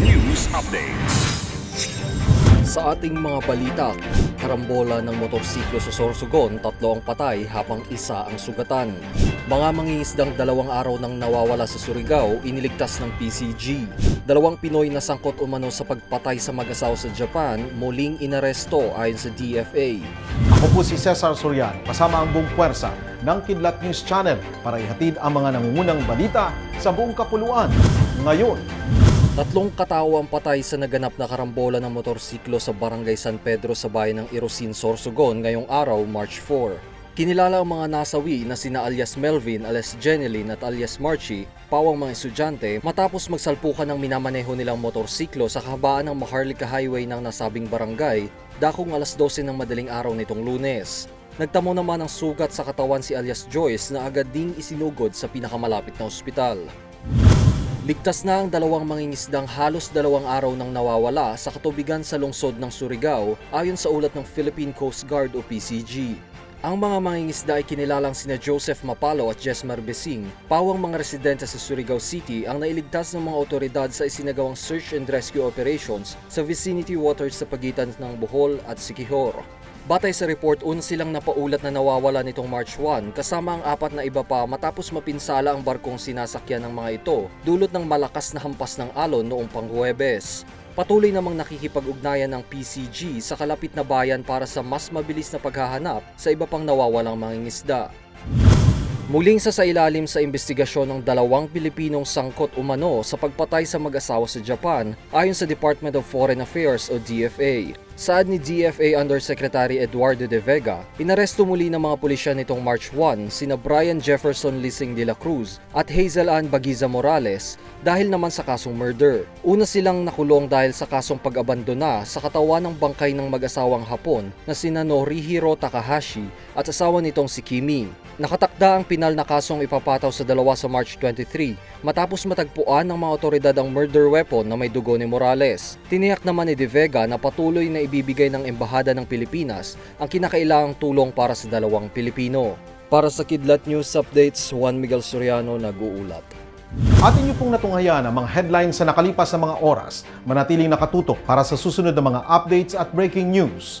News Updates. Sa ating mga balita, karambola ng motorsiklo sa Sorsogon, tatlo ang patay habang isa ang sugatan. Mga mangingisdang dalawang araw nang nawawala sa Surigao, iniligtas ng PCG. Dalawang Pinoy na sangkot umano sa pagpatay sa mag-asawa sa Japan, muling inaresto ayon sa DFA. Ako po si Cesar Soriano, kasama ang buong puwersa ng Kidlat News Channel para ihatid ang mga nangungunang balita sa buong kapuluan. Ngayon, Tatlong katao ang patay sa naganap na karambola ng motorsiklo sa Barangay San Pedro sa bayan ng Irosin, Sorsogon ngayong araw, March 4. Kinilala ang mga nasawi na sina alias Melvin, alias Jeneline at alias Marchie, pawang mga estudyante matapos magsalpukan ng minamaneho nilang motorsiklo sa kahabaan ng Maharlika Highway ng nasabing barangay dakong alas 12 ng madaling araw nitong lunes. Nagtamo naman ng sugat sa katawan si alias Joyce na agad ding isinugod sa pinakamalapit na ospital. Ligtas na ang dalawang mangingisdang halos dalawang araw nang nawawala sa katubigan sa lungsod ng Surigao ayon sa ulat ng Philippine Coast Guard o PCG. Ang mga mangingisda ay kinilalang sina Joseph Mapalo at Jesmar Besing, pawang mga residente sa Surigao City ang nailigtas ng mga otoridad sa isinagawang search and rescue operations sa vicinity waters sa pagitan ng Bohol at Siquijor. Batay sa report, una silang napaulat na nawawala nitong March 1 kasama ang apat na iba pa matapos mapinsala ang barkong sinasakyan ng mga ito dulot ng malakas na hampas ng alon noong panghuwebes. Patuloy namang nakikipag-ugnayan ng PCG sa kalapit na bayan para sa mas mabilis na paghahanap sa iba pang nawawalang mangingisda. Muling sa ilalim sa investigasyon ng dalawang Pilipinong sangkot umano sa pagpatay sa mag-asawa sa Japan ayon sa Department of Foreign Affairs o DFA. Saad ni DFA Undersecretary Eduardo de Vega, inaresto muli ng mga pulisya nitong March 1 sina Brian Jefferson Lising de la Cruz at Hazel Ann Bagiza Morales dahil naman sa kasong murder. Una silang nakulong dahil sa kasong pag-abandona sa katawan ng bangkay ng mag-asawang Hapon na sina Norihiro Takahashi at asawa nitong si Kimi. Nakatakda ang pinal na kasong ipapataw sa dalawa sa March 23 matapos matagpuan ng mga otoridad ang murder weapon na may dugo ni Morales. Tiniyak naman ni De Vega na patuloy na ibibigay ng Embahada ng Pilipinas ang kinakailangang tulong para sa dalawang Pilipino. Para sa Kidlat News Updates, Juan Miguel Soriano nag-uulat. atin niyo pong natunghayan ang mga headlines sa nakalipas na mga oras. Manatiling nakatutok para sa susunod na mga updates at breaking news.